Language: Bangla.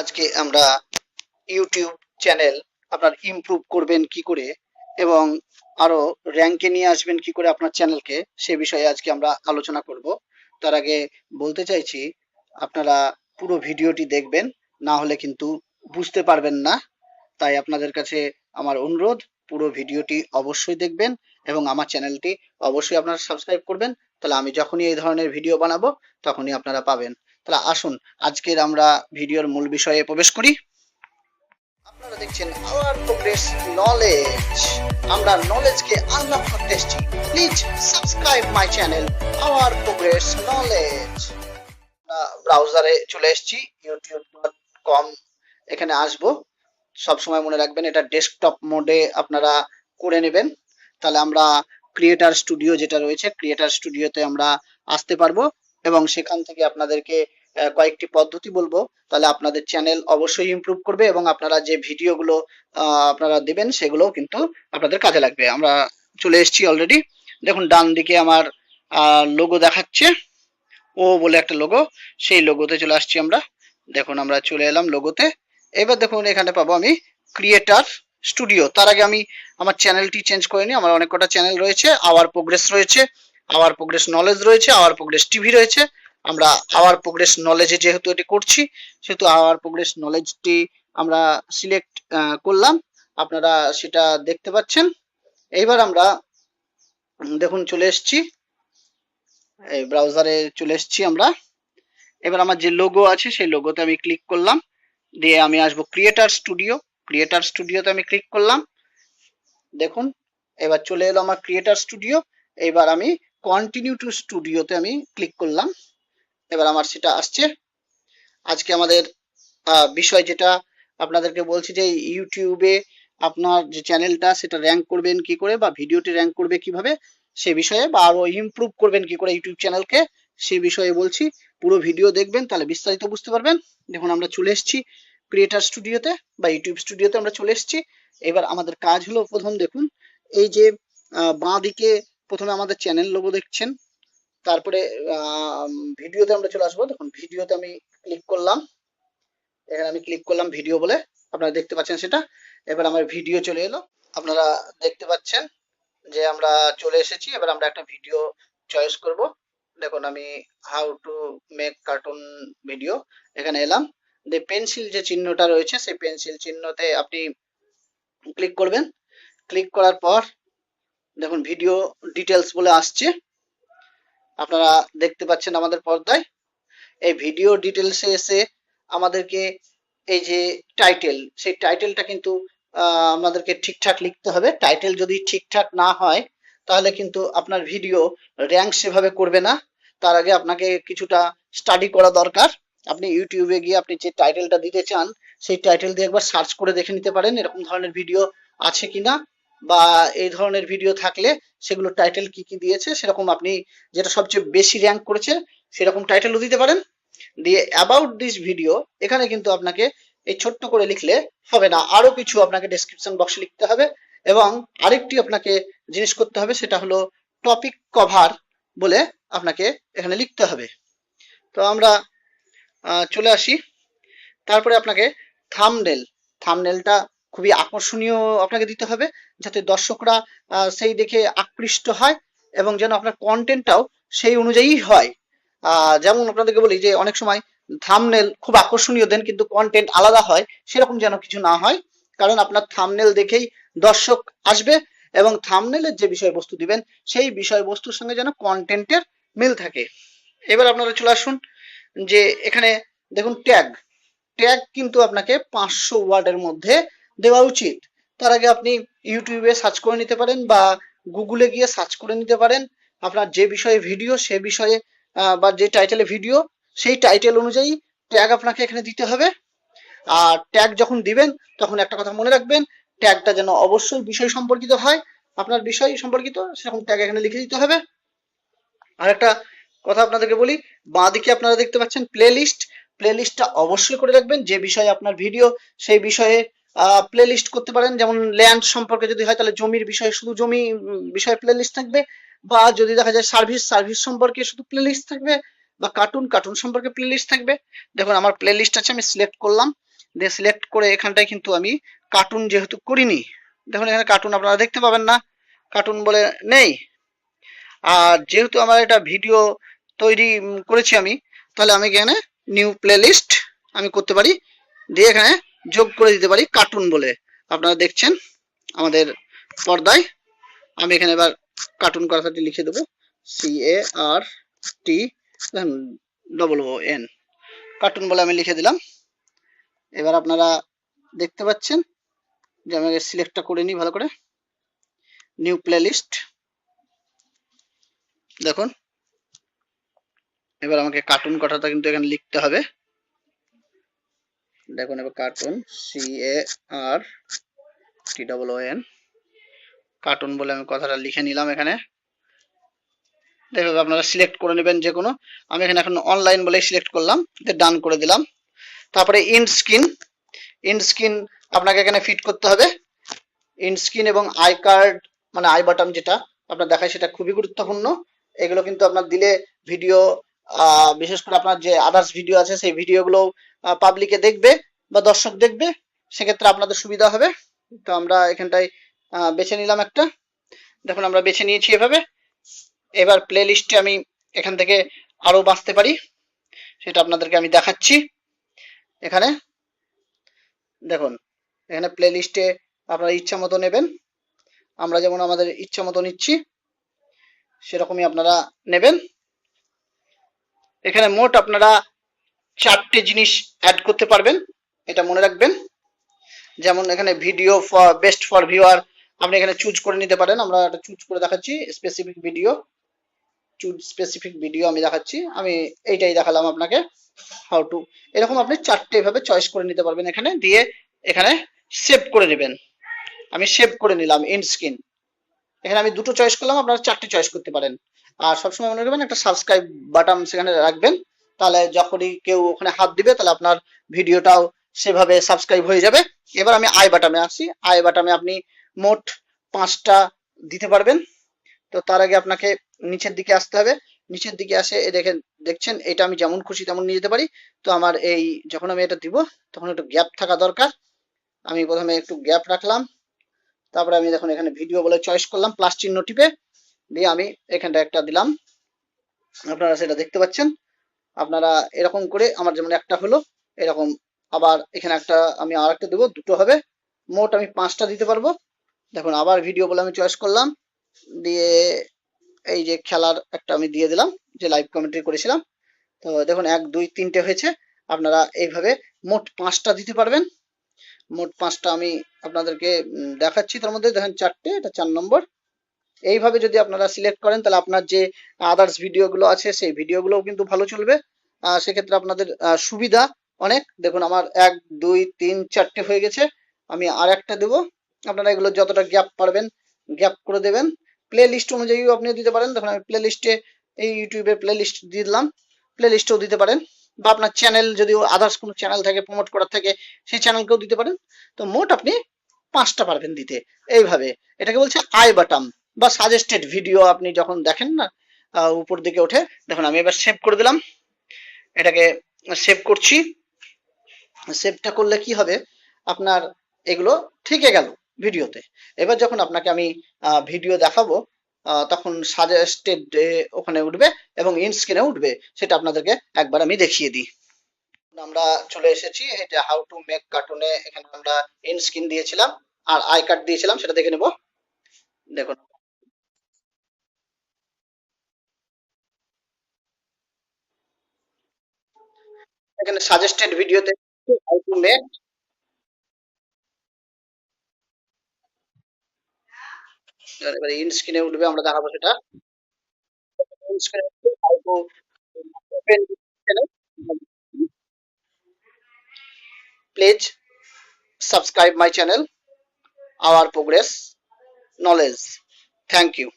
আজকে আমরা ইউটিউব চ্যানেল আপনার ইমপ্রুভ করবেন কি করে এবং আরও র্যাঙ্কে নিয়ে আসবেন কি করে আপনার চ্যানেলকে, সে বিষয়ে আজকে আমরা আলোচনা করব। তার আগে বলতে চাইছি, আপনারা পুরো ভিডিওটি দেখবেন, না হলে কিন্তু বুঝতে পারবেন না। তাই আপনাদের কাছে আমার অনুরোধ, পুরো ভিডিওটি অবশ্যই দেখবেন এবং আমার চ্যানেলটি অবশ্যই আপনারা সাবস্ক্রাইব করবেন। তাহলে আমি যখনই এই ধরনের ভিডিও বানাবো, তখনই আপনারা পাবেন। তাহলে আসুন, আজকের আমরা ভিডিওর মূল বিষয়ে প্রবেশ করি। আপনারা দেখছেন আওয়ার প্রোগ্রেস নলেজ আমরা নলেজকে আনলক করতে এসেছি। Please subscribe my channel our progress knowledge ব্রাউজারে চলে এসেছি ইউটিউব ডট কম এখানে আসব। সবসময় মনে রাখবেন, এটা ডেস্কটপ মোডে আপনারা করে নেবেন। তাহলে আমরা ক্রিয়েটার স্টুডিও যেটা রয়েছে ক্রিয়েটার স্টুডিওতে আমরা আসতে পারব। এবং সেখান থেকে আপনাদেরকে কয়েকটি পদ্ধতি বলব। তাহলে আপনাদের চ্যানেল অবশ্যই ইমপ্রুভ করবে এবং আপনারা যে ভিডিওগুলো আপনারা দেবেন সেগুলো কিন্তু আপনাদের কাজে লাগবে। আমরা চলে এসেছি অলরেডি দেখুন, ডান দিকে আমার লোগো দেখাচ্ছে। ও বলে একটা লোগো সেই লোগোতে চলে আসছি আমরা। দেখুন, আমরা চলে এলাম লোগোতে এবার দেখুন, এখানে পাবো আমি ক্রিয়েটার স্টুডিও তার আগে আমি আমার চ্যানেলটি চেঞ্জ করে নিই আমার অনেক কটা চ্যানেল রয়েছে। আওয়ার প্রোগ্রেস রয়েছে। আওয়ার প্রোগ্রেস নলেজ রয়েছে আওয়ার প্রোগ্রেস টিভি রয়েছে। আমরা আওয়ার প্রোগ্রেস নলেজে যেহেতু এটি করছি, সেহেতু আওয়ার প্রোগ্রেস নলেজটি আমরা সিলেক্ট করলাম। আপনারা সেটা দেখতে পাচ্ছেন। এইবার আমরা দেখুন চলে এসেছি। এই ব্রাউজারে চলে এসেছি আমরা। এবার আমার যে লোগো আছে, সেই লোগোতে আমি ক্লিক করলাম। দিয়ে আমি আসব ক্রিয়েটার স্টুডিও ক্রিয়েটার স্টুডিওতে আমি ক্লিক করলাম। দেখুন, এবার চলে এলো আমার ক্রিয়েটার স্টুডিও এবার আমি কন্টিনিউ টু স্টুডিওতে আমি ক্লিক করলাম। এবার আমার সেটা আসছে। আজকে আমাদের বিষয় যেটা আপনাদেরকে বলছি যে ইউটিউবে আপনার যে চ্যানেলটা সেটা র্যাঙ্ক করবেন কি করে বা ভিডিওটি র্যাঙ্ক করবে কীভাবে, সে বিষয়ে বা আরও ইমপ্রুভ করবেন কি করে ইউটিউব চ্যানেলকে সে বিষয়ে বলছি। পুরো ভিডিও দেখবেন, তাহলে বিস্তারিত বুঝতে পারবেন। দেখুন, আমরা চলে এসেছি ক্রিয়েটার স্টুডিওতে বা ইউটিউব স্টুডিওতে আমরা চলে এসেছি। এবার আমাদের কাজ হলো প্রথম দেখুন, এই যে বাঁ দিকে প্রথমে আমাদের চ্যানেল লোগো দেখছেন, তারপরে ভিডিওতে আমরা চলে আসব। দেখুন, ভিডিওতে আমি ক্লিক করলাম। এখানে আমি ক্লিক করলাম ভিডিও বলে। আপনারা দেখতে পাচ্ছেন সেটা। এবার আমার ভিডিও চলে এলো। আপনারা দেখতে পাচ্ছেন যে আমরা চলে এসেছি। এবার আমরা একটা ভিডিও চয়েস করব। দেখুন, আমি how to make cartoon video এখানে এলাম। যে পেন্সিল যে চিহ্নটা রয়েছে, সেই পেন্সিল চিহ্নতে আপনি ক্লিক করবেন। ক্লিক করার পর দেখুন ভিডিও ডিটেলস বলে আসছে। আপনারা দেখতে পাচ্ছেন আমাদের পর্দায়। এই ভিডিও ডিটেলসে এসে আমাদেরকে এই যে টাইটেল সেই টাইটেলটা কিন্তু আমাদেরকে ঠিকঠাক লিখতে হবে। টাইটেল যদি ঠিকঠাক না হয়, তাহলে কিন্তু আপনার ভিডিও র্যাঙ্ক সেভাবে করবে না। তার আগে আপনাকে কিছুটা স্টাডি করা দরকার। আপনি ইউটিউবে গিয়ে আপনি যে টাইটেলটা দিতে চান, সেই টাইটেল দিয়ে একবার সার্চ করে দেখে নিতে পারেন, এরকম ধরনের ভিডিও আছে কিনা। বা এই ধরনের ভিডিও থাকলে সেগুলো টাইটেল কি কি দিয়েছে সেরকম আপনি যেটা সবচেয়ে বেশি র্যাঙ্ক করেছে সেরকম টাইটেলও দিতে পারেন। দিয়ে অ্যাবাউট দিস ভিডিও এখানে কিন্তু আপনাকে এই ছোট্ট করে লিখলে হবে না। আরও কিছু আপনাকে ডেসক্রিপশন বক্সে লিখতে হবে এবং আরেকটি আপনাকে জিনিস করতে হবে সেটা হলো টপিক কভার বলে আপনাকে এখানে লিখতে হবে। তো আমরা চলে আসি। তারপরে আপনাকে থামনেল থামনেলটা খুবই আকর্ষণীয় আপনাকে দিতে হবে, যাতে দর্শকরা সেই দেখে আকৃষ্ট হয় এবং যেন আপনার কন্টেন্টটাও সেই অনুযায়ী হয়। যেমন আপনাদেরকে বলি যে অনেক সময় থামনেল খুব আকর্ষণীয় দেন, কিন্তু কন্টেন্ট আলাদা হয়, সেরকম যেন কিছু না হয়। কারণ আপনার থামনেল দেখেই দর্শক আসবে এবং থামনেলের যে বিষয়বস্তু দিবেন, সেই বিষয়বস্তুর সঙ্গে যেন কন্টেন্টের মিল থাকে। এবার আপনারা চলে আসুন যে এখানে দেখুন ট্যাগ ট্যাগ কিন্তু আপনাকে পাঁচশো ওয়ার্ডের মধ্যে দেওয়া উচিত। তার আগে আপনি ইউটিউবে সার্চ করে নিতে পারেন বা গুগলে গিয়ে সার্চ করে নিতে পারেন। আপনার যে বিষয়ে ভিডিও সে বিষয়ে বা যে টাইটেলে ভিডিও সেই টাইটেল অনুযায়ী ট্যাগ আপনাকে এখানে দিতে হবে। আর ট্যাগ যখন দিবেন, তখন একটা কথা মনে রাখবেন ট্যাগটা যেন অবশ্যই বিষয় সম্পর্কিত হয়, আপনার বিষয় সম্পর্কিত, সেরকম ট্যাগ এখানে লিখে দিতে হবে। আর একটা কথা আপনাদেরকে বলি বাঁ দিকে আপনারা দেখতে পাচ্ছেন প্লে লিস্ট প্লে লিস্টটা অবশ্যই করে রাখবেন, যে বিষয়ে আপনার ভিডিও সেই বিষয়ে প্লে লিস্ট করতে পারেন। যেমন ল্যান্ড সম্পর্কে যদি হয়, তাহলে জমির বিষয়ে শুধু জমি বিষয়ে প্লে লিস্ট থাকবে বা যদি দেখা যায় সার্ভিস সার্ভিস সম্পর্কে শুধু প্লে লিস্ট থাকবে বা কার্টুন কার্টুন সম্পর্কে প্লে লিস্ট থাকবে। দেখুন, আমার প্লে লিস্ট আছে, আমি সিলেক্ট করলাম। দিয়ে সিলেক্ট করে এখানটায় কিন্তু আমি কার্টুন যেহেতু করিনি, দেখুন এখানে কার্টুন আপনারা দেখতে পাবেন না। কার্টুন বলে নেই। আর যেহেতু আমার এটা ভিডিও তৈরি করেছি আমি, তাহলে আমি এখানে নিউ প্লেলিস্ট আমি করতে পারি। দিয়ে এখানে যোগ করে দিতে পারি কার্টুন বলে। আপনারা দেখছেন আমাদের পর্দায়। আমি এখানে এবার কার্টুন কথাটি লিখে দেবো। C A R T double O N cartoon বলে আমি লিখে দিলাম। এবার আপনারা দেখতে পাচ্ছেন যে আমি সিলেক্টটা করে নিই ভালো করে। নিউ প্লেলিস্ট দেখুন। এবার আমাকে কার্টুন কথাটা কিন্তু এখানে লিখতে হবে। দেখুন এবার cartoon C A R T double O N cartoon বলে আমি কথাটা লিখে নিলাম এখানে। দেখুন আপনারা সিলেক্ট করে নেবেন যে কোনো। আমি এখানে এখন অনলাইন বলেই সিলেক্ট করলাম ডান করে দিলাম। তারপরে ইন স্ক্রিন ইন স্ক্রিন আপনাকে এখানে ফিট করতে হবে। ইন স্ক্রিন এবং আই কার্ড মানে আই বাটন যেটা আপনার দেখায় সেটা খুবই গুরুত্বপূর্ণ। এগুলো কিন্তু আপনার দিলে ভিডিও বিশেষ করে আপনার যে আদার্স ভিডিও আছে, সেই ভিডিওগুলো পাবলিকে দেখবে বা দর্শক দেখবে, সেক্ষেত্রে আপনাদের সুবিধা হবে। তো আমরা এখানটায় বেছে নিলাম একটা। দেখুন, আমরা বেছে নিয়েছি এভাবে। এবার প্লে লিস্টে আমি এখান থেকে আরও বাঁচতে পারি। সেটা আপনাদেরকে আমি দেখাচ্ছি। এখানে, দেখুন, এখানে প্লে লিস্টে আপনারা ইচ্ছা মতো নেবেন। আমরা যেমন আমাদের ইচ্ছা মতো নিচ্ছি, সেরকমই আপনারা নেবেন। এখানে মোট আপনারা চারটে জিনিস অ্যাড করতে পারবেন, এটা মনে রাখবেন। যেমন এখানে video for best for viewer আপনি এখানে চুজ করে নিতে পারেন। আমরা এটা চুজ করে দেখাচ্ছি specific video choose specific video আমি দেখাচ্ছি। আমি এইটাই দেখালাম আপনাকে হাউ টু এরকম আপনি চারটে ভাবে চয়েস করে নিতে পারবেন এখানে, দিয়ে এখানে সেভ করে নেবেন আমি সেভ করে নিলাম ইন স্ক্রিন এখানে আমি দুটো চয়েস করলাম, আপনারা চারটে চয়েস করতে পারেন। আর সবসময় মনে রাখবেন একটা সাবস্ক্রাইব বাটন সেখানে রাখবেন। তাহলে যখনই কেউ ওখানে হাত দিবে, তাহলে আপনার ভিডিওটাও সেভাবে সাবস্ক্রাইব হয়ে যাবে। এবার আমি আই বাটামে আসি। আই বাটামে আপনি মোট পাঁচটা দিতে পারবেন। তো তার আগে আপনাকে নিচের দিকে আসতে হবে। নিচের দিকে আসে দেখেন, দেখছেন, এটা আমি যেমন খুশি তেমন নিয়ে যেতে পারি। তো আমার এই যখন আমি এটা দিব, তখন একটু গ্যাপ থাকা দরকার। আমি প্রথমে একটু গ্যাপ রাখলাম। তারপরে আমি দেখুন এখানে ভিডিও বলে চয়েস করলাম প্লাস চিহ্ন টিপে। দিয়ে আমি এখানটা একটা দিলাম। আপনারা সেটা দেখতে পাচ্ছেন। আপনারা এরকম করে আমার যেমন একটা হলো, এরকম আবার এখানে একটা আমি আর একটা দেবো, দুটো হবে। মোট আমি পাঁচটা দিতে পারব। দেখুন, আবার ভিডিও বলে আমি চয়েস করলাম। দিয়ে এই যে খেলার একটা আমি দিয়ে দিলাম, যে লাইভ কমেন্ট্রি করেছিলাম। তো দেখুন, এক, দুই, তিনটে হয়েছে। আপনারা এইভাবে মোট পাঁচটা দিতে পারবেন। মোট পাঁচটা আমি আপনাদেরকে দেখাচ্ছি। তার মধ্যে দেখেন চারটে, এটা চার নম্বর। এইভাবে যদি আপনারা সিলেক্ট করেন, তাহলে আপনার যে আদার্স ভিডিওগুলো আছে, সেই ভিডিওগুলোও কিন্তু ভালো চলবে। সেক্ষেত্রে আপনাদের সুবিধা অনেক। দেখুন, আমার এক, দুই, তিন, চারটে হয়ে গেছে। আমি আর একটা দেবো। আপনারা এগুলো যতটা গ্যাপ পারবেন গ্যাপ করে দেবেন। প্লে লিস্ট অনুযায়ীও আপনি দিতে পারেন। দেখুন, আমি প্লে লিস্টে এই ইউটিউবের প্লে লিস্ট দিয়ে দিলাম। প্লে লিস্টেও দিতে পারেন। বা আপনার চ্যানেল যদি আদার্স কোনো চ্যানেল থাকে প্রমোট করার থাকে, সেই চ্যানেলকেও দিতে পারেন। তো মোট আপনি পাঁচটা পারবেন দিতে। এইভাবে। এটাকে বলছে আই বাটাম বা সাজেস্টেড ভিডিও আপনি যখন দেখেন না উপর দিকে ওঠে, দেখুন আমি এবার সেভ করে দিলাম। এটাকে সেভ করছি। সেভটা করলে কি হবে? আপনার এগুলো ঠিকে গেল ভিডিওতে এবার যখন আপনাকে আমি ভিডিও দেখাবো তখন সাজেস্টেড ওখানে উঠবে এবং ইন স্ক্রিনে উঠবে। সেটা আপনাদেরকে একবার আমি দেখিয়ে দিই। আমরা চলে এসেছি এটা হাউ টু মেক কার্টুনে এখানে আমরা ইনস্ক্রিন দিয়েছিলাম, আর আই কার্ড দিয়েছিলাম, সেটা দেখে নেব। দেখুন। এখানে সাজেস্টেড ভিডিওতে হাউ টু মেক এবারে ইন স্ক্রিনে উঠবে, আমরা দেখাবো সেটা। ইন স্ক্রিনে how to open please subscribe my channel our progress knowledge thank you